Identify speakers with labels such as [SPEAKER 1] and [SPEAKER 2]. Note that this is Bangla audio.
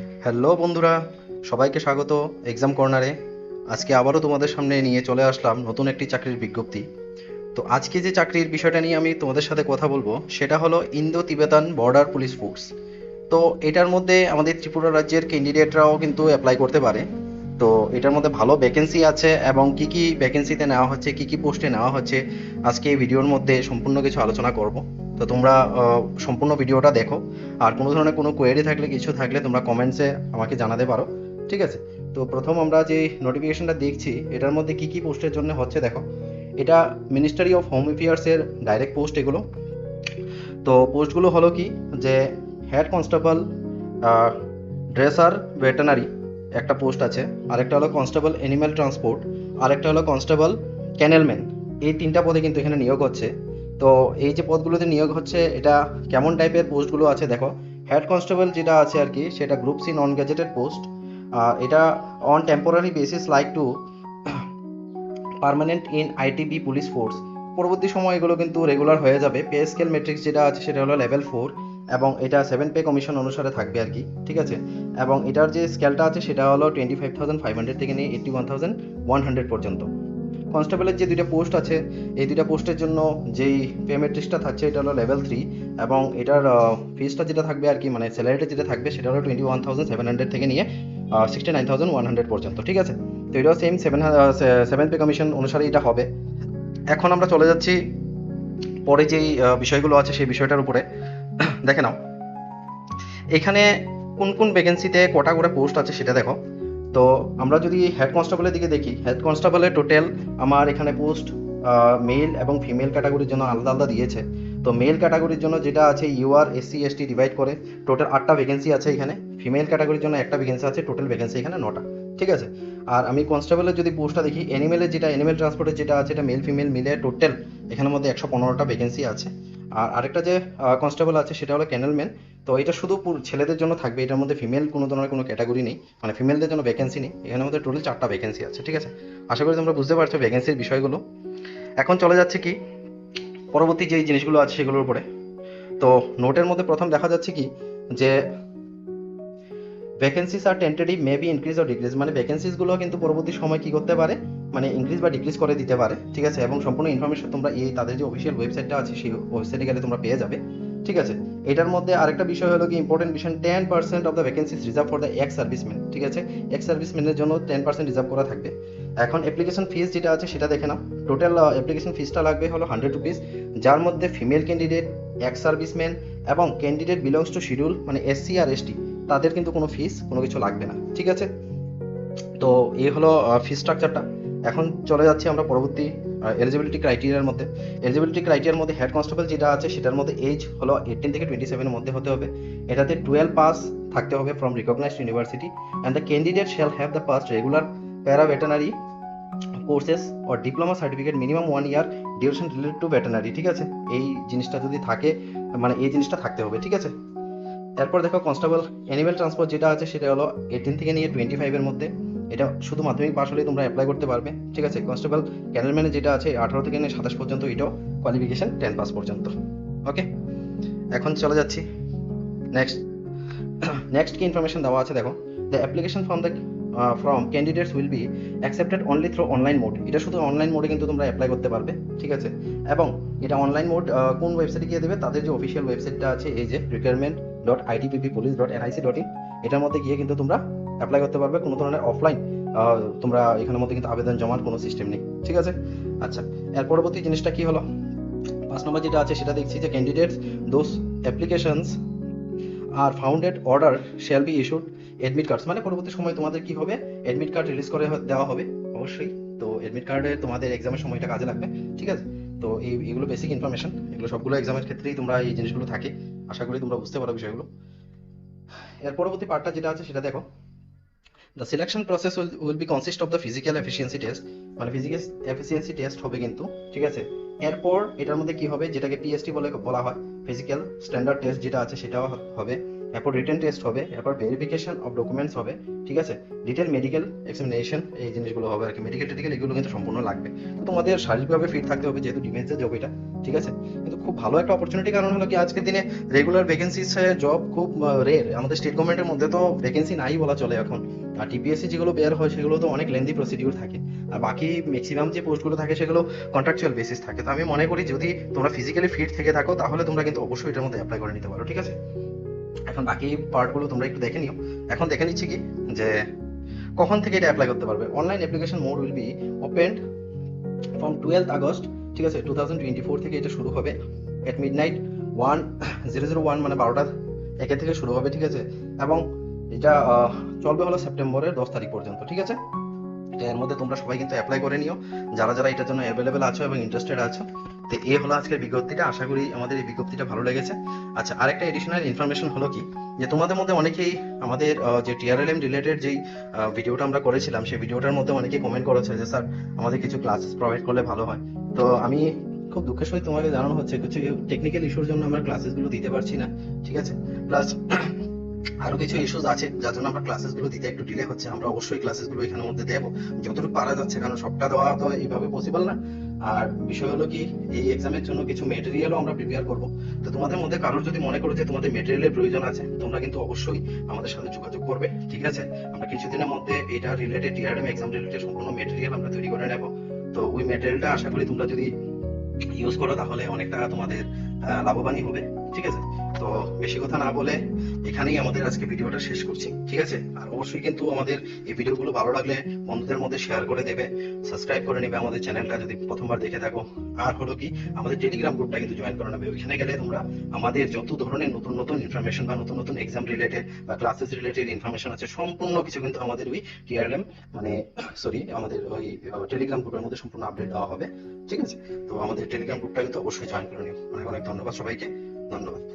[SPEAKER 1] হ্যালো বন্ধুরা, সবাইকে স্বাগত এক্সাম কর্নারে। আজকে আবারও তোমাদের সামনে নিয়ে চলে আসলাম নতুন একটি চাকরির বিজ্ঞপ্তি। তো আজকে যে চাকরির বিষয়টা নিয়ে আমি তোমাদের সাথে কথা বলব, সেটা হলো Indo Tibetan border police force. তো এটার মধ্যে আমাদের ত্রিপুরা রাজ্যের ক্যান্ডিডেটরাও কিন্তু অ্যাপ্লাই করতে পারে। তো এটার মধ্যে ভালো ভ্যাকেন্সি আছে এবং কি কি ভ্যাকেন্সিতে নেওয়া হচ্ছে, কি কি পোস্টে নেওয়া হচ্ছে, আজকে এই ভিডিওর মধ্যে সম্পূর্ণ কিছু আলোচনা করব। তো তোমরা সম্পূর্ণ ভিডিওটা দেখো। আর কোনো ধরনের কোনো কোয়েরি থাকলে, কিছু থাকলে তোমরা কমেন্টসে আমাকে জানাতে পারো, ঠিক আছে? তো প্রথম আমরা যে নোটিফিকেশনটা দেখছি, এটার মধ্যে কি কি পোস্টের জন্য হচ্ছে দেখো। এটা মিনিস্ট্রি অফ হোম অ্যাফেয়ার্সের ডাইরেক্ট পোস্ট এগুলো। তো পোস্টগুলো হলো কি? যে হেড কনস্টেবল ড্রেসার ভেটেনারি একটা পোস্ট আছে। আরেকটা হলো কনস্টেবল অ্যানিম্যাল ট্রান্সপোর্ট আরেকটা হলো কনস্টেবল ক্যানেলম্যান এই তিনটা পদে কিন্তু এখানে নিয়োগ হচ্ছে। তো এই যে পদগুলোতে নিয়োগ হচ্ছে, এটা কেমন টাইপের পোস্টগুলো আছে দেখো। হেড কনস্টেবল যেটা আছে আর কি, সেটা group C non gazetted post এটা on temporary basis like to permanent in ITB police force পরবর্তী সময় এগুলো কিন্তু রেগুলার হয়ে যাবে। পে স্কেল মেট্রিক্স যেটা আছে, সেটা হলো লেভেল ফোর এবং এটা সেভেন পে কমিশন অনুসারে থাকবে আর কি, ঠিক আছে? এবং এটার যে স্কেলটা আছে, সেটা হলো twenty five thousand five hundred থেকে নিয়ে eighty one thousand one hundred পর্যন্ত। কনস্টেবলের যে দুইটা পোস্ট আছে, এই দুইটা পোস্টের জন্য যেই পে মেট্রিক্সটা থাকছে, এটা হলো লেভেল থ্রি এবং এটার ফিসটা যেটা থাকবে আর কি মানে স্যালারিটা যেটা থাকবে, সেটা হলো twenty one thousand seven hundred থেকে নিয়ে sixty nine thousand one hundred পর্যন্ত, ঠিক আছে? তো এটাও same seven seven pay commission অনুসারে এটা হবে। এখন আমরা চলে যাচ্ছি পরে যেই বিষয়গুলো আছে সেই বিষয়টার উপরে। দেখে নাও। এখানে কোন কোন ভ্যাকেন্সিতে কটা করে পোস্ট আছে সেটা দেখো। তো আমরা যদি হেড কনস্টেবলের দিকে দেখি হেড কনস্টেবলের টোটাল আমার এখানে পোস্ট মেল এবং ফিমেল ক্যাটাগরির জন্য আলাদা আলাদা দিয়েছে। তো মেল ক্যাটাগরির জন্য যেটা আছে ইউআর এসসি এসটি ডিভাইড করে টোটাল আটটা ভ্যাকেন্সি আছে এখানে। ফিমেল ক্যাটাগরির জন্য একটা ভ্যাকেন্সি আছে টোটাল ভ্যাকেন্সি এখানে নটা। ঠিক আছে? আর আমি কনস্টেবলের যদি পোস্টটা দেখি অ্যানিমেলের যেটা অ্যানিমেল ট্রান্সপোর্টের যেটা আছে, এটা মেল ফিমেল মিলে টোটাল এখানের মধ্যে একশো পনেরোটা ভ্যাকেন্সি আছে। আর আরেকটা যে কনস্টেবল আছে, সেটা হলো ক্যানেলম্যান তো এটা শুধু ছেলেদের জন্য থাকবে, এটার মধ্যে ফিমেল কোনো ধরনের কোনো ক্যাটাগরি নেই মানে ফিমেলদের জন্য ভ্যাকেন্সি নেই এখানের মধ্যে টোটাল চারটা ভ্যাকেন্সি আছে, ঠিক আছে? আশা করি তোমরা বুঝতে পারছ ভ্যাকেন্সির বিষয়গুলো। এখন চলে যাচ্ছে কি, পরবর্তী যেই জিনিসগুলো আছে সেগুলোর উপরে। তো নোটের মধ্যে প্রথম দেখা যাচ্ছে কি, যে vacancies are tentative may be increase or decrease মানে ভ্যাকেন্সিসগুলো কিন্তু পরবর্তী সময় কি করতে পারে মানে ইনক্রিজ বা ডিক্রিজ করে দিতে পারে, ঠিক আছে? এবং সম্পূর্ণ ইনফরমেশন তোমরা এই তাদের যে অফিসিয়াল ওয়েবসাইটটা আছে, সেই ওয়েবসাইটে গেলে তোমরা পেয়ে যাবে। ঠিক আছে? এটার মধ্যে আরেকটা বিষয় হলো কি ইম্পর্টেন্ট বিষয় ten percent of the vacancies reserve for the ex serviceman ঠিক আছে? এক্স সার্ভিসম্যানের জন্য টেন পার্সেন্ট রিজার্ভ করা থাকবে। এখন অ্যাপ্লিকেশন ফিস যেটা আছে সেটা দেখে নাও। টোটাল অ্যাপ্লিকেশন ফিসটা লাগবে হলো হান্ড্রেড রুপিস যার মধ্যে ফিমেল ক্যান্ডিডেট এক্স সার্ভিসম্যান এবং ক্যান্ডিডেট বিলংস টু শিডিউল মানে এসসি আর এসটি তাদের কিন্তু কোনো ফিস কোনো কিছু লাগবে না, ঠিক আছে? তো এই হলো ফি স্ট্রাকচারটা এখন চলে যাচ্ছি আমরা পরবর্তী এলিজিবিলিটি ক্রাইটেরিয়ার মধ্যে। এলিজিবিলিটি ক্রাইটেরিয়ার মধ্যে হেড কনস্টেবল যেটা আছে, সেটার মধ্যে এজ হলো এইটিন থেকে টোয়েন্টি সেভেনের মধ্যে হতে হবে। এটাতে টুয়েলভ পাস থাকতে হবে from recognised university and the candidate shall have the passed regular para veterinary courses or diploma certificate minimum one year duration related to veterinary ঠিক আছে? এই জিনিসটা যদি থাকে মানে এই জিনিসটা থাকতে হবে, ঠিক আছে? এরপর দেখো কনস্টেবল অ্যানিমেল ট্রান্সপোর্ট যেটা আছে, সেটা হলো এইটিন থেকে নিয়ে টোয়েন্টি ফাইভের মধ্যে। এটা শুধু মাধ্যমিক পাশ হলেই তোমরা অ্যাপ্লাই করতে পারবে। ঠিক আছে কনস্টেবল ক্যানেলম্যানে যেটা আছে, আঠারো থেকে নিয়ে সাতাশ পর্যন্ত এটাও কোয়ালিফিকেশন টেন পাস পর্যন্ত। ওকে এখন চলে যাচ্ছি। নেক্সট নেক্সট কি ইনফরমেশন দেওয়া আছে দেখো। The application from the from candidates will be accepted only through online mode এটা শুধু অনলাইন মোডে কিন্তু তোমরা অ্যাপ্লাই করতে পারবে। ঠিক আছে? এবং এটা অনলাইন মোড কোন ওয়েবসাইটে গিয়ে দেবে? তাদের যে অফিসিয়াল ওয়েবসাইটটা আছে, এই যে requirement dot ITPP police dot NIC dot in এটার মধ্যে গিয়ে কিন্তু তোমরা অ্যাপ্লাই করতে পারবে। কোনো ধরনের অফলাইন তোমরা এখানের মধ্যে কিন্তু আবেদন জমার কোনো সিস্টেম নেই। ঠিক আছে? আচ্ছা এর পরবর্তী জিনিসটা কি হলো? পাঁচ নম্বর যেটা আছে, সেটা দেখছি যে candidates those applications are founded order shall be issued admit cards মানে পরবর্তী সময় তোমাদের কি হবে? অ্যাডমিট কার্ড রিলিজ করে দেওয়া হবে। অবশ্যই। তো অ্যাডমিট কার্ডে তোমাদের এক্সামের সময়টা কাজে লাগবে। ঠিক আছে? তো এই, এগুলো বেসিক ইনফরমেশন এগুলো সবগুলো এক্সামের ক্ষেত্রেই তোমরা এই জিনিসগুলো থাকে। আশা করি তোমরা বুঝতে পারো বিষয়গুলো। এর পরবর্তী পার্টটা যেটা আছে, সেটা দেখো। The selection process will be consist of the physical efficiency test মানে ফিজিক্যাল এফিসিয়েন্সি টেস্ট হবে কিন্তু, ঠিক আছে? এরপর এটার মধ্যে কি হবে? যেটাকে পিএসটি বলে বলা হয় ফিজিক্যাল স্ট্যান্ডার্ড টেস্ট যেটা আছে সেটাও হবে। এরপর রিটেন টেস্ট হবে, এরপর ভেরিফিকেশন অফ ডকুমেন্টস হবে, ঠিক আছে? ডিটেল মেডিকেল এক্সামিনেশন এই জিনিসগুলো হবে আর কি। মেডিকেল টেডিকেল এগুলো কিন্তু সম্পূর্ণ লাগবে। তো তোমাদের শারীরিকভাবে ফিট থাকতে হবে, যেহেতু ডিফেন্সের জব এটা, ঠিক আছে? কিন্তু খুব ভালো একটা অপরচুনিটি কারণ হলো কি, আজকের দিনে রেগুলার ভ্যাকেন্সি জব খুব রের আমাদের স্টেট গভর্নমেন্টের মধ্যে তো ভ্যাকেন্সি নাই বলা চলে এখন। আর টিপিএসসি যেগুলো বের হয়, সেগুলো তো অনেক লেন্দি প্রসিডিউর থাকে। আর বাকি ম্যাক্সিমাম যে পোস্টগুলো থাকে, সেগুলো কন্ট্রাকচুয়াল বেসিস থাকে। তো আমি মনে করি, যদি তোমরা ফিজিক্যালি ফিট থেকে থাকো, তাহলে তোমরা কিন্তু অবশ্যই এটার মধ্যে অ্যাপ্লাই করে নিতে পারো, ঠিক আছে? এখন বাকি পার্টগুলো তোমরা একটু দেখে নিও। এখন দেখে নিচ্ছি কি? যে কখন থেকে এটা অ্যাপ্লাই করতে পারবে? Online application mode will be opened from twelfth August, ঠিক আছে? টু থাউজেন্ড টোয়েন্টি ফোর থেকে এটা শুরু হবে at midnight one zero zero one মানে বারোটা একে থেকে শুরু হবে, ঠিক আছে? এবং এটা চলবে হলো সেপ্টেম্বরের দশ তারিখ পর্যন্ত, ঠিক আছে? এর মধ্যে তোমরা সবাই কিন্তু অ্যাপ্লাই করে নিও। যারা যারা এটার জন্য অ্যাভেলেবেল আছো এবং ইন্টারেস্টেড আছো, তো এই হলো আজকের বিজ্ঞপ্তিটা। আশা করি আমাদের এই বিজ্ঞপ্তিটা ভালো লেগেছে। আচ্ছা আরেকটা এডিশনাল ইনফরমেশন হলো কি? যে তোমাদের মধ্যে অনেকেই আমাদের যে টিআরএলএম রিলেটেড যেই ভিডিওটা আমরা করেছিলাম, সেই ভিডিওটার মধ্যে অনেকেই কমেন্ট করেছে যে, স্যার, আমাদের কিছু ক্লাসেস প্রোভাইড করলে ভালো হয়। তো আমি খুব দুঃখের সহিত তোমাকে জানানো হচ্ছে, কিছু টেকনিক্যাল ইস্যুর জন্য আমরা ক্লাসেসগুলো দিতে পারছি না, ঠিক আছে? প্লাস আরও কিছু ইস্যুস আছে যার জন্য আমরা ক্লাসেসগুলো দিতে একটু ডিলে হচ্ছে। আমরা অবশ্যই ক্লাসেসগুলো এখানের মধ্যে দেবো। যতটুকু পারা যাচ্ছে, কারণ সবটা দেওয়া তো এইভাবে পসিবল না। আর বিষয় হলো কি, এই এক্সামের জন্য কিছু মেটেরিয়ালও আমরা প্রিপেয়ার করব। তো তোমাদের মধ্যে কারোর যদি মনে করো যে তোমাদের মেটেরিয়ালের প্রয়োজন আছে, তোমরা কিন্তু অবশ্যই আমাদের সাথে যোগাযোগ করবে, ঠিক আছে? আমরা কিছুদিনের মধ্যে এটা রিলেটেড টিআরএম এক্সাম রিলেটেড সম্পূর্ণ মেটেরিয়াল আমরা তৈরি করে নেব। তো ওই মেটেরিয়ালটা আশা করি তোমরা যদি ইউজ করো, তাহলে অনেকটা তোমাদের লাভবানই হবে। ঠিক আছে? তো বেশি কথা না বলে এখানেই আমাদের আজকে ভিডিওটা শেষ করছি, ঠিক আছে? আর অবশ্যই কিন্তু আমাদের এই ভিডিওগুলো ভালো লাগলে বন্ধুদের মধ্যে শেয়ার করে দেবে সাবস্ক্রাইব করে নেবে আমাদের চ্যানেলটা যদি প্রথমবার দেখে থাকো। আর হলো কি, আমাদের টেলিগ্রাম গ্রুপটা কিন্তু জয়েন করে নেবে। ওইখানে গেলে তোমরা আমাদের যত ধরনের নতুন নতুন ইনফরমেশন বা নতুন নতুন এক্সাম রিলেটেড বা ক্লাসেস রিলেটেড ইনফরমেশন আছে, সম্পূর্ণ কিছু কিন্তু আমাদের ওই টিআরএম মানে সরি আমাদের ওই টেলিগ্রাম গ্রুপের মধ্যে সম্পূর্ণ আপডেট দেওয়া হবে, ঠিক আছে? তো আমাদের টেলিগ্রাম গ্রুপটা কিন্তু অবশ্যই জয়েন করে নিও। অনেক অনেক ধন্যবাদ সবাইকে। ধন্যবাদ